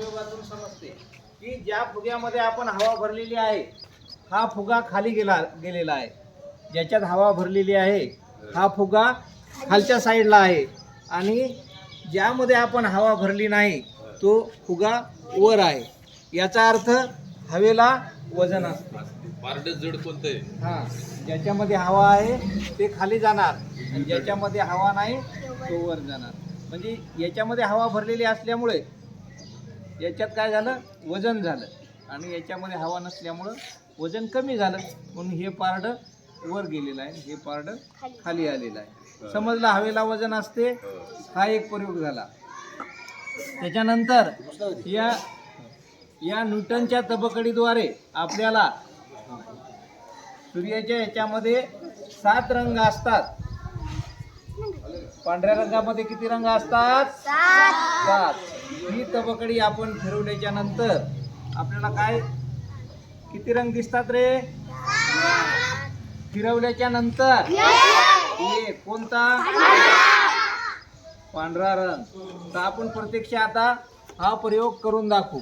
प्रयोगातून समजते की ज्या फुग्यामध्ये आपण हवा भरलेली आहे हा फुगा खाली गेला गेलेला आहे. ज्याच्यात हवा भरलेली आहे हा फुगा खालच्या साईडला आहे. आणि ज्यामध्ये आपण हवा भरली नाही तो फुगा वर आहे. याचा अर्थ हवेला वजन असते. जड कोणतं हा ज्याच्यामध्ये हवा आहे ते खाली जाणार. आणि ज्याच्यामध्ये हवा नाही तो वर जाणार. म्हणजे याच्यामध्ये हवा भरलेली असल्यामुळे याच्यात काय झालं? वजन झालं. आणि याच्यामध्ये हवा नसल्यामुळं वजन कमी झालं. म्हणून हे पारडं वर गेलेलं आहे. हे पारडं खाली आलेलं आहे. समजलं? हवेला वजन असते. हा एक प्रयोग झाला. त्याच्यानंतर या या न्यूटनच्या तबकडीद्वारे आपल्याला सूर्याच्या ह्याच्यामध्ये सात रंग असतात. पांढऱ्या रंगामध्ये किती रंग असतात? सात. ही तबकडी आपण फिरवल्याच्या नंतर आपल्याला काय? किती रंग दिसतात रे? फिरवल्याच्या नंतर? एक कोणता? पांढरा रंग. तर आपण प्रत्यक्ष आता हा प्रयोग करून दाखवू.